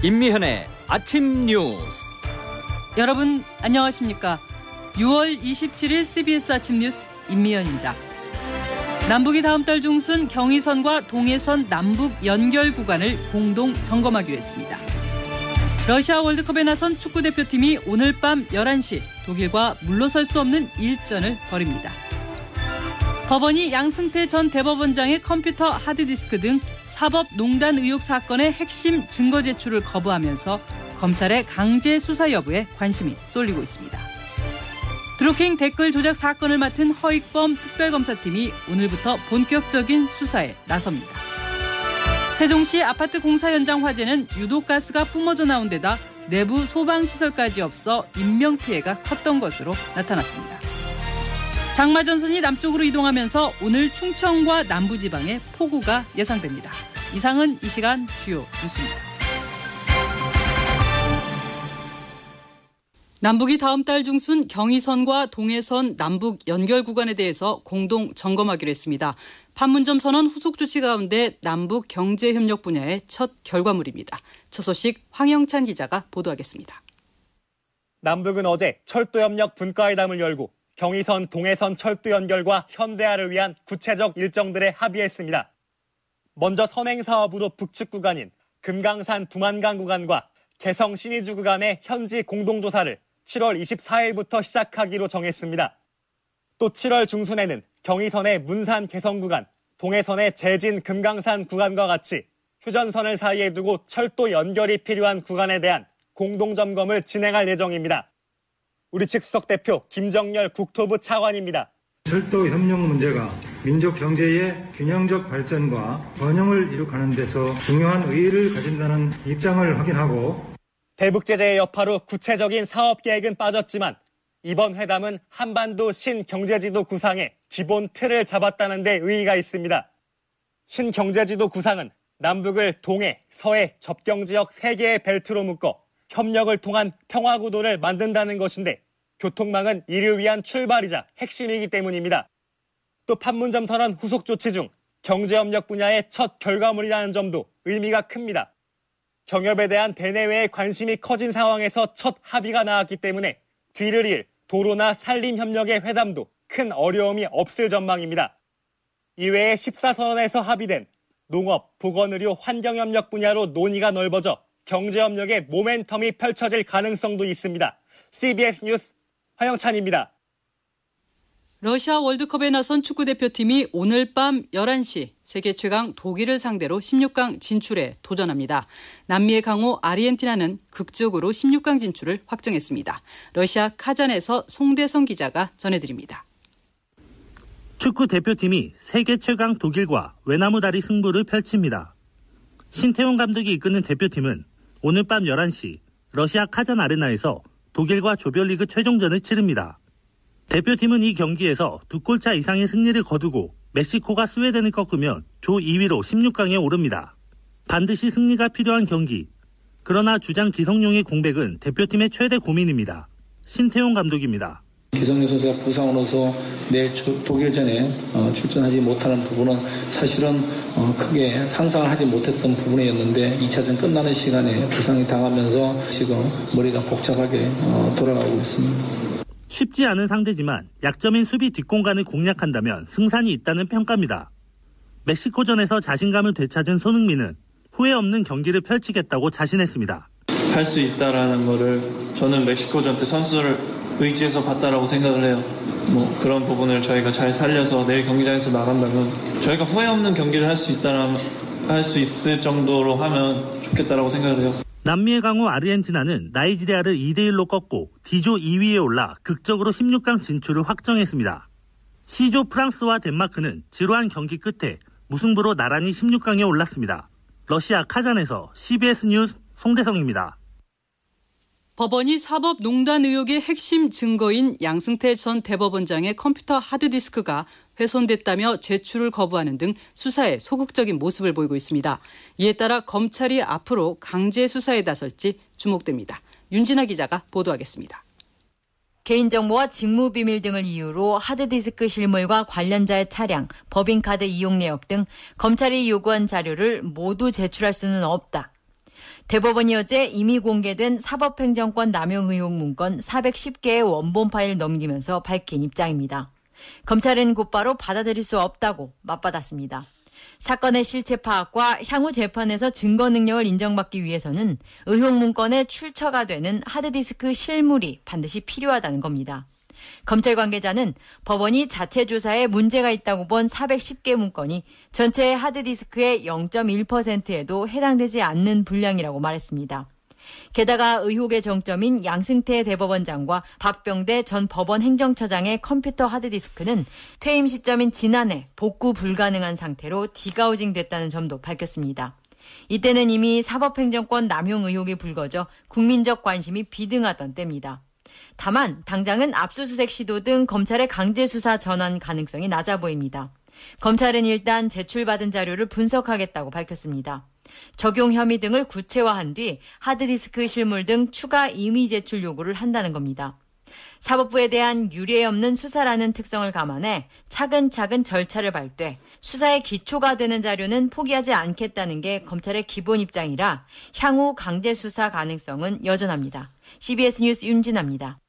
임미현의 아침 뉴스. 여러분 안녕하십니까? 6월 27일 CBS 아침 뉴스 임미현입니다. 남북이 다음 달 중순 경의선과 동해선 남북 연결 구간을 공동 점검하기로 했습니다. 러시아 월드컵에 나선 축구 대표팀이 오늘 밤 11시 독일과 물러설 수 없는 일전을 벌입니다. 법원이 양승태 전 대법원장의 컴퓨터 하드디스크 등 사법농단 의혹 사건의 핵심 증거 제출을 거부하면서 검찰의 강제 수사 여부에 관심이 쏠리고 있습니다. 드루킹 댓글 조작 사건을 맡은 허익범 특별검사팀이 오늘부터 본격적인 수사에 나섭니다. 세종시 아파트 공사 현장 화재는 유독 가스가 뿜어져 나온 데다 내부 소방시설까지 없어 인명피해가 컸던 것으로 나타났습니다. 장마전선이 남쪽으로 이동하면서 오늘 충청과 남부지방에 폭우가 예상됩니다. 이상은 이 시간 주요 뉴스입니다. 남북이 다음 달 중순 경의선과 동해선 남북 연결 구간에 대해서 공동 점검하기로 했습니다. 판문점 선언 후속 조치 가운데 남북 경제 협력 분야의 첫 결과물입니다. 첫 소식 황영찬 기자가 보도하겠습니다. 남북은 어제 철도협력 분과회담을 열고 경의선 동해선 철도 연결과 현대화를 위한 구체적 일정들에 합의했습니다. 먼저 선행 사업으로 북측 구간인 금강산 두만강 구간과 개성 신의주 구간의 현지 공동조사를 7월 24일부터 시작하기로 정했습니다. 또 7월 중순에는 경의선의 문산 개성 구간, 동해선의 제진 금강산 구간과 같이 휴전선을 사이에 두고 철도 연결이 필요한 구간에 대한 공동 점검을 진행할 예정입니다. 우리 측 수석 대표 김정열 국토부 차관입니다. 철도 협력 문제가 민족 경제의 균형적 발전과 번영을 이룩하는 데서 중요한 의의를 가진다는 입장을 확인하고 대북 제재의 여파로 구체적인 사업 계획은 빠졌지만 이번 회담은 한반도 신경제지도 구상의 기본 틀을 잡았다는 데 의의가 있습니다. 신경제지도 구상은 남북을 동해, 서해, 접경지역 3개의 벨트로 묶어 협력을 통한 평화 구도를 만든다는 것인데 교통망은 이를 위한 출발이자 핵심이기 때문입니다. 또 판문점 선언 후속 조치 중 경제협력 분야의 첫 결과물이라는 점도 의미가 큽니다. 경협에 대한 대내외의 관심이 커진 상황에서 첫 합의가 나왔기 때문에 뒤를 이을 도로나 산림협력의 회담도 큰 어려움이 없을 전망입니다. 이외에 14선언에서 합의된 농업, 보건의료, 환경협력 분야로 논의가 넓어져 경제협력의 모멘텀이 펼쳐질 가능성도 있습니다. CBS 뉴스 화영찬입니다. 러시아 월드컵에 나선 축구대표팀이 오늘 밤 11시 세계 최강 독일을 상대로 16강 진출에 도전합니다. 남미의 강호 아르헨티나는 극적으로 16강 진출을 확정했습니다. 러시아 카잔에서 송대성 기자가 전해드립니다. 축구 대표팀이 세계 최강 독일과 외나무 다리 승부를 펼칩니다. 신태용 감독이 이끄는 대표팀은 오늘 밤 11시 러시아 카잔 아레나에서 독일과 조별리그 최종전을 치릅니다. 대표팀은 이 경기에서 두 골차 이상의 승리를 거두고 멕시코가 스웨덴을 꺾으면 조 2위로 16강에 오릅니다. 반드시 승리가 필요한 경기. 그러나 주장 기성용의 공백은 대표팀의 최대 고민입니다. 신태용 감독입니다. 기성용 선수가 부상으로서 내일 독일전에 어, 출전하지 못하는 부분은 사실은 어, 크게 상상을 하지 못했던 부분이었는데 2차전 끝나는 시간에 부상이 당하면서 지금 머리가 복잡하게 어, 돌아가고 있습니다. 쉽지 않은 상대지만 약점인 수비 뒷공간을 공략한다면 승산이 있다는 평가입니다. 멕시코전에서 자신감을 되찾은 손흥민은 후회 없는 경기를 펼치겠다고 자신했습니다. 할 수 있다라는 거를 저는 멕시코전 때 선수를 의지해서 봤다라고 생각을 해요. 뭐 그런 부분을 저희가 잘 살려서 내일 경기장에서 나간다면 저희가 후회 없는 경기를 할 수 있다면 할 수 있을 정도로 하면 좋겠다라고 생각을 해요. 남미의 강호 아르헨티나는 나이지리아를 2대1로 꺾고 D조 2위에 올라 극적으로 16강 진출을 확정했습니다. C조 프랑스와 덴마크는 지루한 경기 끝에 무승부로 나란히 16강에 올랐습니다. 러시아 카잔에서 CBS 뉴스 송대성입니다. 법원이 사법농단 의혹의 핵심 증거인 양승태 전 대법원장의 컴퓨터 하드디스크가 훼손됐다며 제출을 거부하는 등 수사에 소극적인 모습을 보이고 있습니다. 이에 따라 검찰이 앞으로 강제 수사에 나설지 주목됩니다. 윤진아 기자가 보도하겠습니다. 개인정보와 직무비밀 등을 이유로 하드디스크 실물과 관련자의 차량, 법인카드 이용 내역 등 검찰이 요구한 자료를 모두 제출할 수는 없다. 대법원이 어제 이미 공개된 사법행정권 남용 의혹 문건 410개의 원본 파일 넘기면서 밝힌 입장입니다. 검찰은 곧바로 받아들일 수 없다고 맞받았습니다. 사건의 실체 파악과 향후 재판에서 증거 능력을 인정받기 위해서는 의혹 문건에 출처가 되는 하드디스크 실물이 반드시 필요하다는 겁니다. 검찰 관계자는 법원이 자체 조사에 문제가 있다고 본 410개 문건이 전체 하드디스크의 0.1%에도 해당되지 않는 분량이라고 말했습니다. 게다가 의혹의 정점인 양승태 대법원장과 박병대 전 법원 행정처장의 컴퓨터 하드디스크는 퇴임 시점인 지난해 복구 불가능한 상태로 디가우징 됐다는 점도 밝혔습니다. 이때는 이미 사법행정권 남용 의혹이 불거져 국민적 관심이 비등하던 때입니다. 다만 당장은 압수수색 시도 등 검찰의 강제 수사 전환 가능성이 낮아 보입니다. 검찰은 일단 제출받은 자료를 분석하겠다고 밝혔습니다. 적용 혐의 등을 구체화한 뒤 하드디스크 실물 등 추가 임의 제출 요구를 한다는 겁니다. 사법부에 대한 유례 없는 수사라는 특성을 감안해 차근차근 절차를 밟되 수사의 기초가 되는 자료는 포기하지 않겠다는 게 검찰의 기본 입장이라 향후 강제 수사 가능성은 여전합니다. CBS 뉴스 윤진아입니다.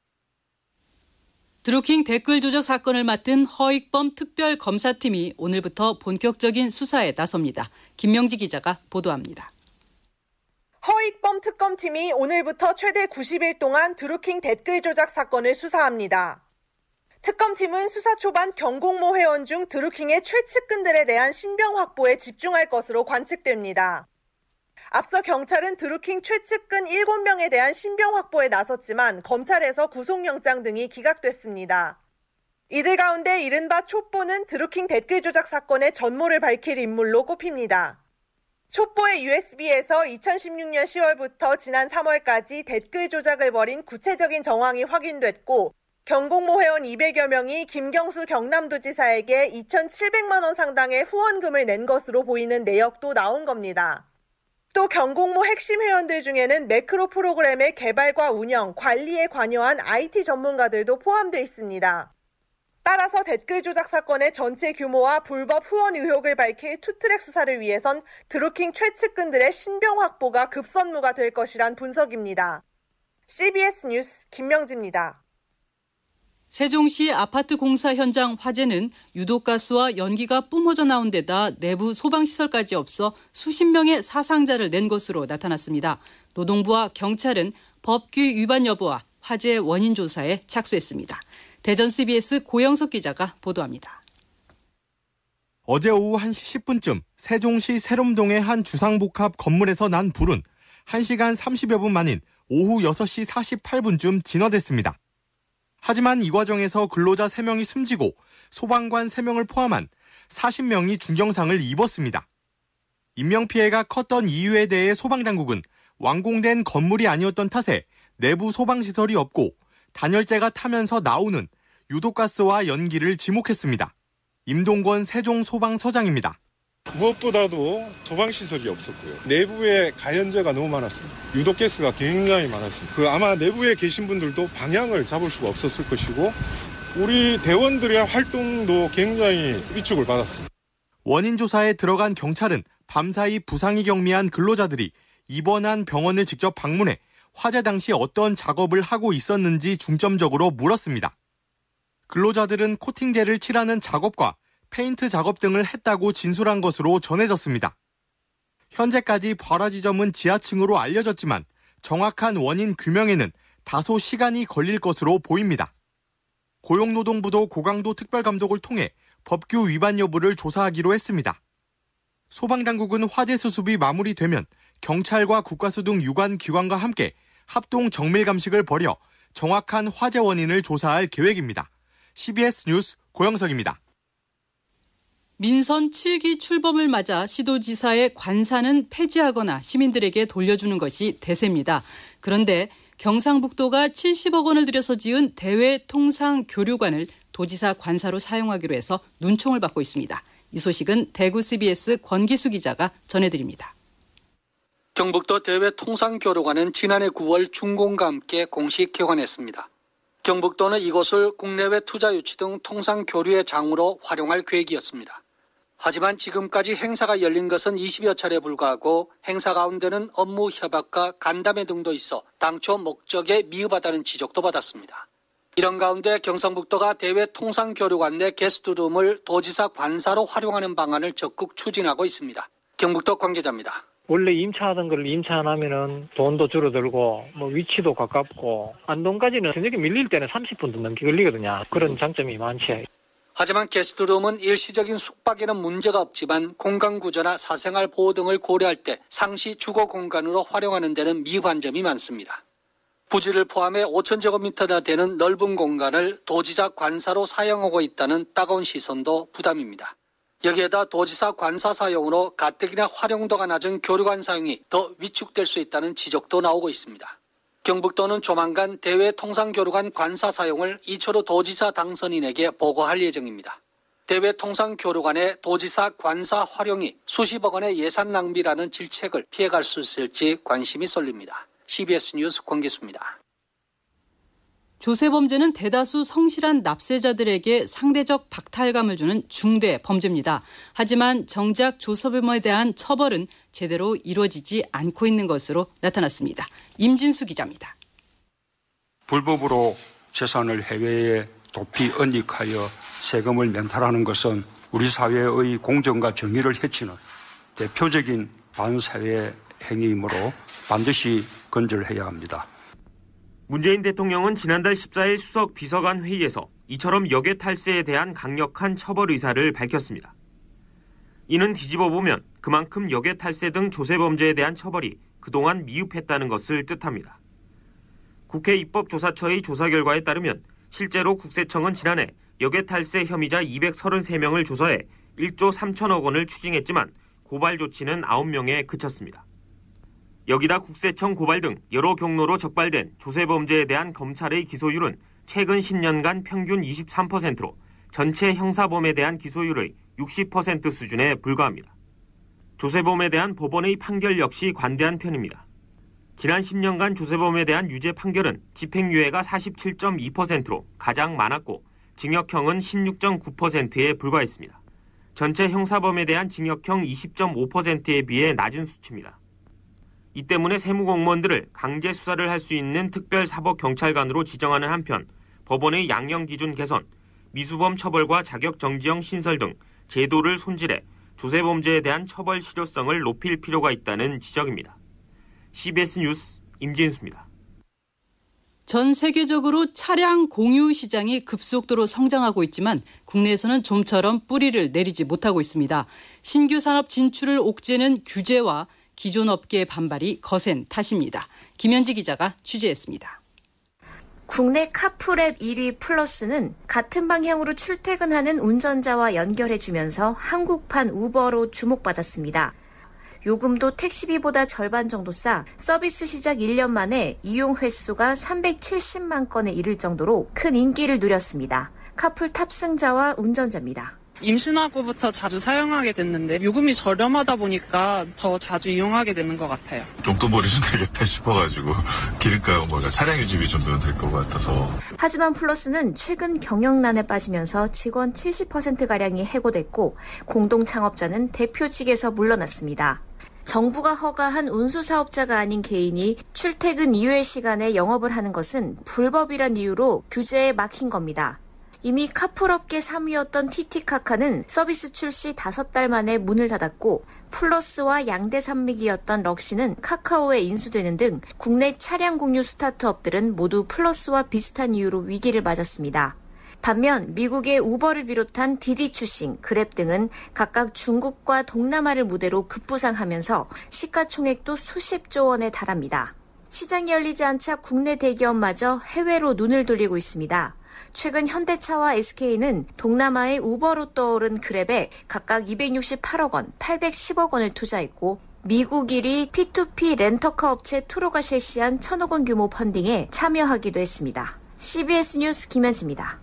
드루킹 댓글 조작 사건을 맡은 허익범 특별검사팀이 오늘부터 본격적인 수사에 나섭니다. 김명지 기자가 보도합니다. 허익범 특검팀이 오늘부터 최대 90일 동안 드루킹 댓글 조작 사건을 수사합니다. 특검팀은 수사 초반 경공모 회원 중 드루킹의 최측근들에 대한 신병 확보에 집중할 것으로 관측됩니다. 앞서 경찰은 드루킹 최측근 7명에 대한 신병 확보에 나섰지만 검찰에서 구속영장 등이 기각됐습니다. 이들 가운데 이른바 촛보는 드루킹 댓글 조작 사건의 전모를 밝힐 인물로 꼽힙니다. 촛보의 USB에서 2016년 10월부터 지난 3월까지 댓글 조작을 벌인 구체적인 정황이 확인됐고 경공모 회원 200여 명이 김경수 경남도지사에게 2,700만 원 상당의 후원금을 낸 것으로 보이는 내역도 나온 겁니다. 또 경공모 핵심 회원들 중에는 매크로 프로그램의 개발과 운영, 관리에 관여한 IT 전문가들도 포함되어 있습니다. 따라서 댓글 조작 사건의 전체 규모와 불법 후원 의혹을 밝힐 투트랙 수사를 위해선 드루킹 최측근들의 신병 확보가 급선무가 될 것이란 분석입니다. CBS 뉴스 김명지입니다. 세종시 아파트 공사 현장 화재는 유독가스와 연기가 뿜어져 나온 데다 내부 소방시설까지 없어 수십 명의 사상자를 낸 것으로 나타났습니다. 노동부와 경찰은 법규 위반 여부와 화재 원인 조사에 착수했습니다. 대전 CBS 고영석 기자가 보도합니다. 어제 오후 1시 10분쯤 세종시 세롬동의 한 주상복합 건물에서 난 불은 1시간 30여 분 만인 오후 6시 48분쯤 진화됐습니다. 하지만 이 과정에서 근로자 3명이 숨지고 소방관 3명을 포함한 40명이 중경상을 입었습니다. 인명피해가 컸던 이유에 대해 소방당국은 완공된 건물이 아니었던 탓에 내부 소방시설이 없고 단열재가 타면서 나오는 유독가스와 연기를 지목했습니다. 임동권 세종소방서장입니다. 무엇보다도 소방시설이 없었고요. 내부에 가연제가 너무 많았습니다. 유독 가스가 굉장히 많았습니다. 그 아마 내부에 계신 분들도 방향을 잡을 수가 없었을 것이고 우리 대원들의 활동도 굉장히 위축을 받았습니다. 원인 조사에 들어간 경찰은 밤사이 부상이 경미한 근로자들이 입원한 병원을 직접 방문해 화재 당시 어떤 작업을 하고 있었는지 중점적으로 물었습니다. 근로자들은 코팅제를 칠하는 작업과 페인트 작업 등을 했다고 진술한 것으로 전해졌습니다. 현재까지 발화 지점은 지하층으로 알려졌지만 정확한 원인 규명에는 다소 시간이 걸릴 것으로 보입니다. 고용노동부도 고강도 특별감독을 통해 법규 위반 여부를 조사하기로 했습니다. 소방당국은 화재 수습이 마무리되면 경찰과 국가수 등 유관 기관과 함께 합동 정밀 감식을 벌여 정확한 화재 원인을 조사할 계획입니다. CBS 뉴스 고영석입니다. 민선 7기 출범을 맞아 시도지사의 관사는 폐지하거나 시민들에게 돌려주는 것이 대세입니다. 그런데 경상북도가 70억 원을 들여서 지은 대외 통상 교류관을 도지사 관사로 사용하기로 해서 눈총을 받고 있습니다. 이 소식은 대구 CBS 권기수 기자가 전해드립니다. 경북도 대외 통상 교류관은 지난해 9월 준공과 함께 공식 개관했습니다. 경북도는 이곳을 국내외 투자 유치 등 통상 교류의 장으로 활용할 계획이었습니다. 하지만 지금까지 행사가 열린 것은 20여 차례에 불과하고 행사 가운데는 업무 협약과 간담회 등도 있어 당초 목적에 미흡하다는 지적도 받았습니다. 이런 가운데 경상북도가 대외 통상교류관 내 게스트룸을 도지사 관사로 활용하는 방안을 적극 추진하고 있습니다. 경북도 관계자입니다. 원래 임차하던 걸 임차 안 하면은 돈도 줄어들고 뭐 위치도 가깝고 안동까지는 저녁에 밀릴 때는 30분도 넘게 걸리거든요. 그런 장점이 많지. 하지만 게스트룸은 일시적인 숙박에는 문제가 없지만 공간 구조나 사생활 보호 등을 고려할 때 상시 주거 공간으로 활용하는 데는 미흡한 점이 많습니다. 부지를 포함해 5천제곱미터나 되는 넓은 공간을 도지사 관사로 사용하고 있다는 따가운 시선도 부담입니다. 여기에다 도지사 관사 사용으로 가뜩이나 활용도가 낮은 교류관 사용이 더 위축될 수 있다는 지적도 나오고 있습니다. 경북도는 조만간 대외 통상교류관 관사 사용을 이초로 도지사 당선인에게 보고할 예정입니다. 대외 통상교류관의 도지사 관사 활용이 수십억 원의 예산 낭비라는 질책을 피해갈 수 있을지 관심이 쏠립니다. CBS 뉴스 권기수입니다. 조세 범죄는 대다수 성실한 납세자들에게 상대적 박탈감을 주는 중대 범죄입니다. 하지만 정작 조세범에 대한 처벌은 제대로 이루어지지 않고 있는 것으로 나타났습니다. 임진수 기자입니다. 불법으로 재산을 해외에 도피 은닉하여 세금을 면탈하는 것은 우리 사회의 공정과 정의를 해치는 대표적인 반사회 행위이므로 반드시 건절해야 합니다. 문재인 대통령은 지난달 14일 수석 비서관 회의에서 이처럼 역외 탈세에 대한 강력한 처벌 의사를 밝혔습니다. 이는 뒤집어 보면 그만큼 역외 탈세 등 조세 범죄에 대한 처벌이 그동안 미흡했다는 것을 뜻합니다. 국회 입법조사처의 조사 결과에 따르면 실제로 국세청은 지난해 역외 탈세 혐의자 233명을 조사해 1조 3천억 원을 추징했지만 고발 조치는 9명에 그쳤습니다. 여기다 국세청 고발 등 여러 경로로 적발된 조세 범죄에 대한 검찰의 기소율은 최근 10년간 평균 23%로 전체 형사범에 대한 기소율의 60% 수준에 불과합니다. 조세범에 대한 법원의 판결 역시 관대한 편입니다. 지난 10년간 조세범에 대한 유죄 판결은 집행유예가 47.2%로 가장 많았고 징역형은 16.9%에 불과했습니다. 전체 형사범에 대한 징역형 20.5%에 비해 낮은 수치입니다. 이 때문에 세무공무원들을 강제 수사를 할 수 있는 특별사법경찰관으로 지정하는 한편 법원의 양형 기준 개선, 미수범 처벌과 자격 정지형 신설 등 제도를 손질해 조세 범죄에 대한 처벌 실효성을 높일 필요가 있다는 지적입니다. CBS 뉴스 임진수입니다. 전 세계적으로 차량 공유 시장이 급속도로 성장하고 있지만 국내에서는 좀처럼 뿌리를 내리지 못하고 있습니다. 신규 산업 진출을 옥죄는 규제와 기존 업계의 반발이 거센 탓입니다. 김현지 기자가 취재했습니다. 국내 카풀앱 1위 플러스는 같은 방향으로 출퇴근하는 운전자와 연결해주면서 한국판 우버로 주목받았습니다. 요금도 택시비보다 절반 정도 싸 서비스 시작 1년 만에 이용 횟수가 370만 건에 이를 정도로 큰 인기를 누렸습니다. 카풀 탑승자와 운전자입니다. 임신하고부터 자주 사용하게 됐는데 요금이 저렴하다 보니까 더 자주 이용하게 되는 것 같아요. 용돈벌이 좀 되겠다 싶어가지고 기름가 뭐가 차량 유지비 정도는 될 것 같아서. 하지만 플러스는 최근 경영난에 빠지면서 직원 70%가량이 해고됐고 공동 창업자는 대표직에서 물러났습니다. 정부가 허가한 운수사업자가 아닌 개인이 출퇴근 이외 시간에 영업을 하는 것은 불법이란 이유로 규제에 막힌 겁니다. 이미 카풀업계 3위였던 티티카카는 서비스 출시 5달 만에 문을 닫았고 플러스와 양대 산맥이었던 럭시는 카카오에 인수되는 등 국내 차량 공유 스타트업들은 모두 플러스와 비슷한 이유로 위기를 맞았습니다. 반면 미국의 우버를 비롯한 디디 추싱, 그랩 등은 각각 중국과 동남아를 무대로 급부상하면서 시가총액도 수십조 원에 달합니다. 시장이 열리지 않자 국내 대기업마저 해외로 눈을 돌리고 있습니다. 최근 현대차와 SK는 동남아의 우버로 떠오른 그랩에 각각 268억 원, 810억 원을 투자했고 미국 1위 P2P 렌터카 업체 투로가 실시한 1천억 원 규모 펀딩에 참여하기도 했습니다. CBS 뉴스 김현수입니다.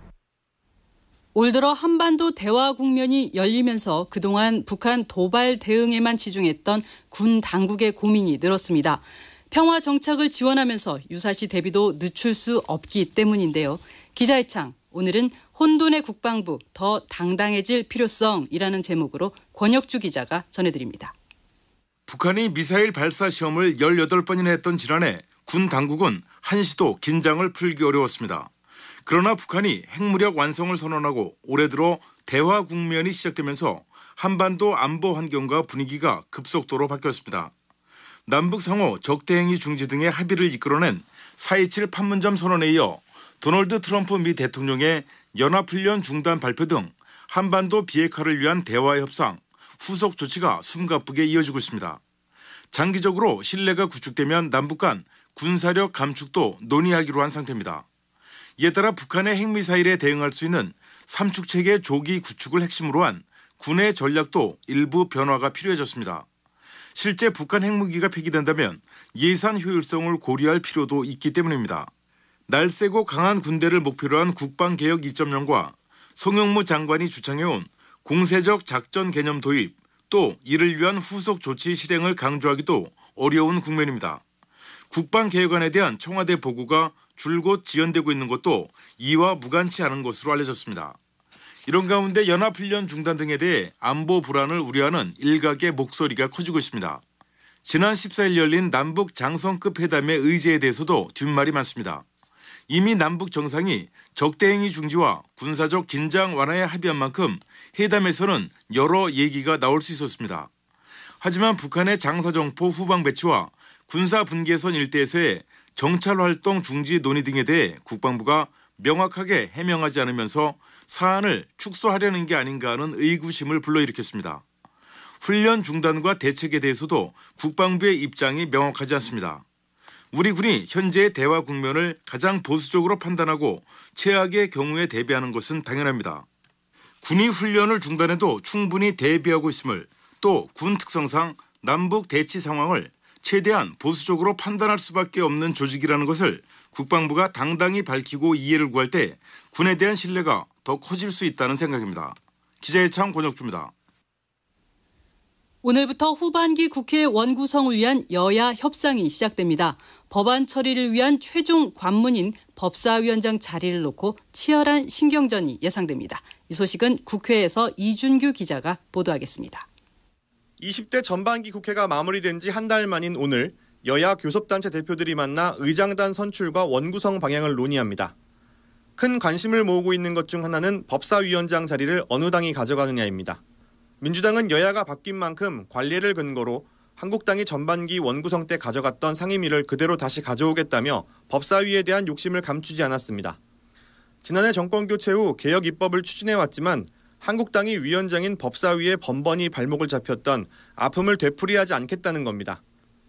올 들어 한반도 대화 국면이 열리면서 그동안 북한 도발 대응에만 치중했던 군 당국의 고민이 늘었습니다. 평화 정착을 지원하면서 유사시 대비도 늦출 수 없기 때문인데요. 기자의 창 오늘은 혼돈의 국방부 더 당당해질 필요성이라는 제목으로 권혁주 기자가 전해드립니다. 북한이 미사일 발사 시험을 18번이나 했던 지난해 군 당국은 한시도 긴장을 풀기 어려웠습니다. 그러나 북한이 핵무력 완성을 선언하고 올해 들어 대화 국면이 시작되면서 한반도 안보 환경과 분위기가 급속도로 바뀌었습니다. 남북 상호 적대행위 중지 등의 합의를 이끌어낸 4.27 판문점 선언에 이어 도널드 트럼프 미 대통령의 연합훈련 중단 발표 등 한반도 비핵화를 위한 대화 협상, 후속 조치가 숨가쁘게 이어지고 있습니다. 장기적으로 신뢰가 구축되면 남북 간 군사력 감축도 논의하기로 한 상태입니다. 이에 따라 북한의 핵미사일에 대응할 수 있는 삼축체계 조기 구축을 핵심으로 한 군의 전략도 일부 변화가 필요해졌습니다. 실제 북한 핵무기가 폐기된다면 예산 효율성을 고려할 필요도 있기 때문입니다. 날쌔고 강한 군대를 목표로 한 국방개혁 2.0과 송영무 장관이 주창해온 공세적 작전 개념 도입, 또 이를 위한 후속 조치 실행을 강조하기도 어려운 국면입니다. 국방개혁안에 대한 청와대 보고가 줄곧 지연되고 있는 것도 이와 무관치 않은 것으로 알려졌습니다. 이런 가운데 연합훈련 중단 등에 대해 안보 불안을 우려하는 일각의 목소리가 커지고 있습니다. 지난 14일 열린 남북 장성급 회담의 의제에 대해서도 뒷말이 많습니다. 이미 남북 정상이 적대행위 중지와 군사적 긴장 완화에 합의한 만큼 회담에서는 여러 얘기가 나올 수 있었습니다. 하지만 북한의 장사정포 후방 배치와 군사 분계선 일대에서의 정찰 활동 중지 논의 등에 대해 국방부가 명확하게 해명하지 않으면서 사안을 축소하려는 게 아닌가 하는 의구심을 불러일으켰습니다. 훈련 중단과 대책에 대해서도 국방부의 입장이 명확하지 않습니다. 우리 군이 현재의 대화 국면을 가장 보수적으로 판단하고 최악의 경우에 대비하는 것은 당연합니다. 군이 훈련을 중단해도 충분히 대비하고 있음을 또 군 특성상 남북 대치 상황을 최대한 보수적으로 판단할 수밖에 없는 조직이라는 것을 국방부가 당당히 밝히고 이해를 구할 때 군에 대한 신뢰가 더 커질 수 있다는 생각입니다. 기자의 참 권혁주입니다. 오늘부터 후반기 국회 원구성을 위한 여야 협상이 시작됩니다. 법안 처리를 위한 최종 관문인 법사위원장 자리를 놓고 치열한 신경전이 예상됩니다. 이 소식은 국회에서 이준규 기자가 보도하겠습니다. 20대 전반기 국회가 마무리된 지 한 달 만인 오늘 여야 교섭단체 대표들이 만나 의장단 선출과 원구성 방향을 논의합니다. 큰 관심을 모으고 있는 것 중 하나는 법사위원장 자리를 어느 당이 가져가느냐입니다. 민주당은 여야가 바뀐 만큼 관례를 근거로 한국당이 전반기 원구성 때 가져갔던 상임위를 그대로 다시 가져오겠다며 법사위에 대한 욕심을 감추지 않았습니다. 지난해 정권 교체 후 개혁 입법을 추진해왔지만 한국당이 위원장인 법사위에 번번이 발목을 잡혔던 아픔을 되풀이하지 않겠다는 겁니다.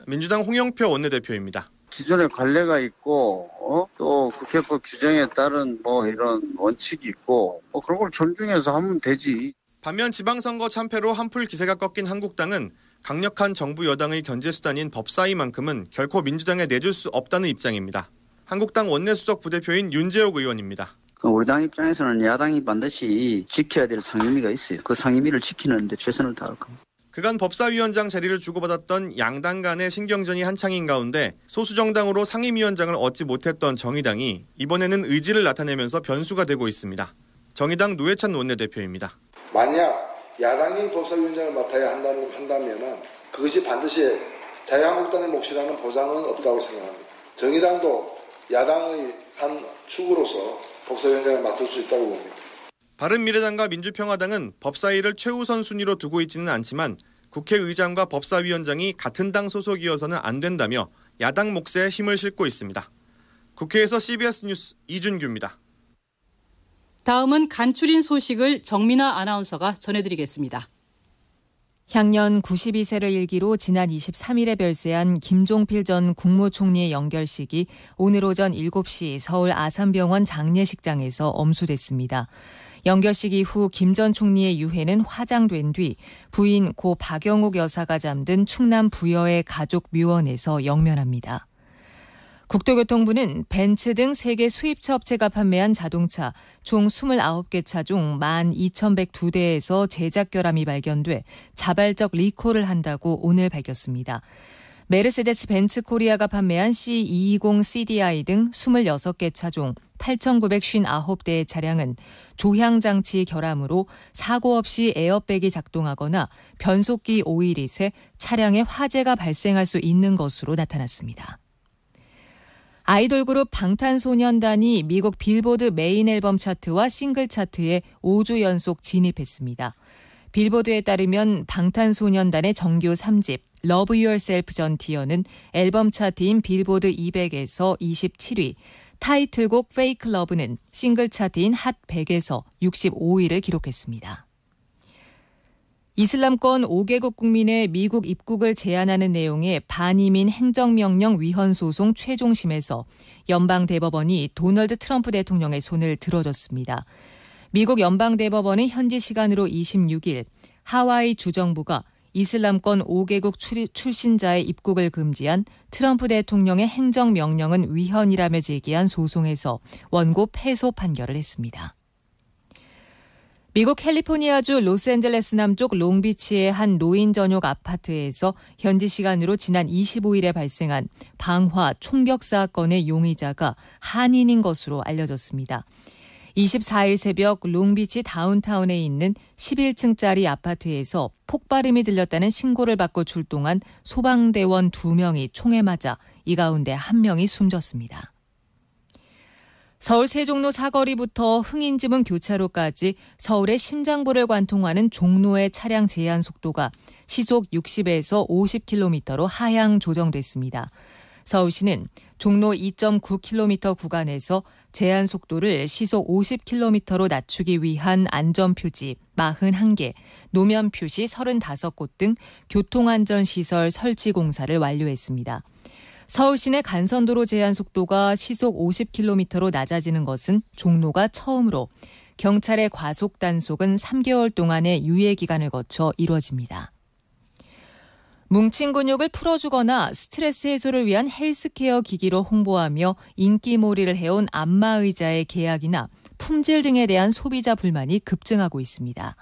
민주당 홍영표 원내대표입니다. 기존에 관례가 있고 어? 또 국회법 규정에 따른 뭐 이런 원칙이 있고 뭐 그런 걸 존중해서 하면 되지. 반면 지방선거 참패로 한풀 기세가 꺾인 한국당은 강력한 정부 여당의 견제 수단인 법사위만큼은 결코 민주당에 내줄 수 없다는 입장입니다. 한국당 원내수석 부대표인 윤재옥 의원입니다. 우리 당 입장에서는 야당이 반드시 지켜야 될 상임위가 있어요. 그 상임위를 지키는데 최선을 다할 겁니다. 그간 법사위원장 자리를 주고받았던 양당 간의 신경전이 한창인 가운데 소수정당으로 상임위원장을 얻지 못했던 정의당이 이번에는 의지를 나타내면서 변수가 되고 있습니다. 정의당 노회찬 원내대표입니다. 만약 야당이 법사위원장을 맡아야 한다는, 한다면 그것이 반드시 자유한국당의 몫이라는 보장은 없다고 생각합니다. 정의당도 야당의 한 축으로서 법사위원장을 맡을 수 있다고 봅니다. 바른미래당과 민주평화당은 법사위를 최우선 순위로 두고 있지는 않지만 국회의장과 법사위원장이 같은 당 소속이어서는 안 된다며 야당 몫에 힘을 싣고 있습니다. 국회에서 CBS 뉴스 이준규입니다. 다음은 간추린 소식을 정민아 아나운서가 전해드리겠습니다. 향년 92세를 일기로 지난 23일에 별세한 김종필 전 국무총리의 연결식이 오늘 오전 7시 서울 아산병원 장례식장에서 엄수됐습니다. 연결식 이후 김 전 총리의 유해는 화장된 뒤 부인 고 박영욱 여사가 잠든 충남 부여의 가족 묘원에서 영면합니다. 국토교통부는 벤츠 등 세계 수입차 업체가 판매한 자동차 총 29개 차 중 12,102대에서 제작 결함이 발견돼 자발적 리콜을 한다고 오늘 밝혔습니다. 메르세데스 벤츠 코리아가 판매한 C220 CDI 등 26개 차종 8,959대의 차량은 조향장치 결함으로 사고 없이 에어백이 작동하거나 변속기 오일이 새 차량에 화재가 발생할 수 있는 것으로 나타났습니다. 아이돌 그룹 방탄소년단이 미국 빌보드 메인 앨범 차트와 싱글 차트에 5주 연속 진입했습니다. 빌보드에 따르면 방탄소년단의 정규 3집 러브 유얼셀프 전 디어는 앨범 차트인 빌보드 200에서 27위, 타이틀곡 페이크 러브는 싱글 차트인 핫 100에서 65위를 기록했습니다. 이슬람권 5개국 국민의 미국 입국을 제한하는 내용의 반이민 행정명령 위헌 소송 최종심에서 연방대법원이 도널드 트럼프 대통령의 손을 들어줬습니다. 미국 연방대법원은 현지 시간으로 26일 하와이 주정부가 이슬람권 5개국 출신자의 입국을 금지한 트럼프 대통령의 행정명령은 위헌이라며 제기한 소송에서 원고 패소 판결을 했습니다. 미국 캘리포니아주 로스앤젤레스 남쪽 롱비치의 한 노인 전용 아파트에서 현지 시간으로 지난 25일에 발생한 방화 총격 사건의 용의자가 한인인 것으로 알려졌습니다. 24일 새벽 롱비치 다운타운에 있는 11층짜리 아파트에서 폭발음이 들렸다는 신고를 받고 출동한 소방대원 2명이 총에 맞아 이 가운데 1명이 숨졌습니다. 서울 세종로 사거리부터 흥인지문 교차로까지 서울의 심장부를 관통하는 종로의 차량 제한 속도가 시속 60에서 50km로 하향 조정됐습니다. 서울시는 종로 2.9km 구간에서 제한 속도를 시속 50km로 낮추기 위한 안전 표지 41개, 노면 표시 35곳 등 교통안전시설 설치 공사를 완료했습니다. 서울 시내 간선도로 제한 속도가 시속 50km로 낮아지는 것은 종로가 처음으로 경찰의 과속 단속은 3개월 동안의 유예 기간을 거쳐 이루어집니다. 뭉친 근육을 풀어주거나 스트레스 해소를 위한 헬스케어 기기로 홍보하며 인기몰이를 해온 안마의자의 계약이나 품질 등에 대한 소비자 불만이 급증하고 있습니다.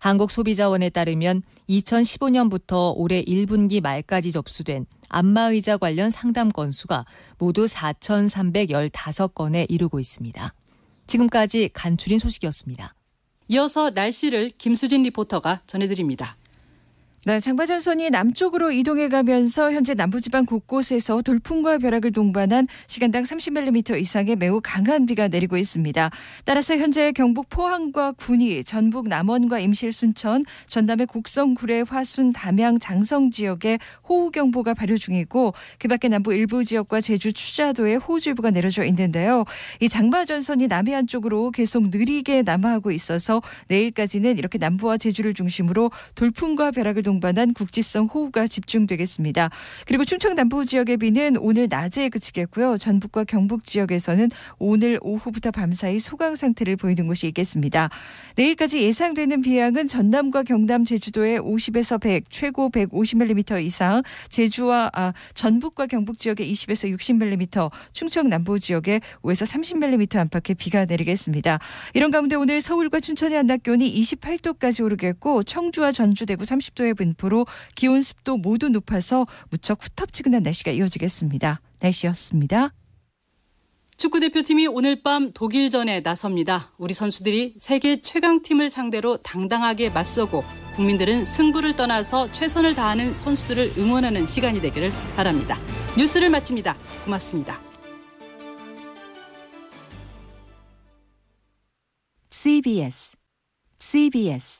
한국소비자원에 따르면 2015년부터 올해 1분기 말까지 접수된 안마의자 관련 상담 건수가 모두 4,315건에 이르고 있습니다. 지금까지 간추린 소식이었습니다. 이어서 날씨를 김수진 리포터가 전해드립니다. 네, 장마전선이 남쪽으로 이동해 가면서 현재 남부지방 곳곳에서 돌풍과 벼락을 동반한 시간당 30mm 이상의 매우 강한 비가 내리고 있습니다. 따라서 현재 경북 포항과 군위, 전북 남원과 임실 순천, 전남의 곡성, 구례, 화순, 담양, 장성 지역에 호우경보가 발효 중이고 그밖에 남부 일부 지역과 제주 추자도에 호우주의보가 내려져 있는데요. 이 장마전선이 남해안 쪽으로 계속 느리게 남하하고 있어서 내일까지는 이렇게 남부와 제주를 중심으로 돌풍과 벼락을 동반한 국지성 호우가 집중되겠습니다. 그리고 충청 남부 지역의 비는 오늘 낮에 그치겠고요. 전북과 경북 지역에서는 오늘 오후부터 밤사이 소강 상태를 보이는 곳이 있겠습니다. 내일까지 예상되는 비양은 전남과 경남, 제주도에 50에서 100, 최고 150mm 이상, 제주와 아, 전북과 경북 지역에 20에서 60mm, 충청 남부 지역에 5에서 30mm 안팎의 비가 내리겠습니다. 이런 가운데 오늘 서울과 춘천의 한낮 기온이 28도까지 오르겠고 청주와 전주, 대구 30도에 분포로 기온 습도 모두 높아서 무척 후텁지근한 날씨가 이어지겠습니다. 날씨였습니다. 축구 대표팀이 오늘 밤 독일전에 나섭니다. 우리 선수들이 세계 최강팀을 상대로 당당하게 맞서고 국민들은 승부를 떠나서 최선을 다하는 선수들을 응원하는 시간이 되기를 바랍니다. 뉴스를 마칩니다. 고맙습니다. CBS CBS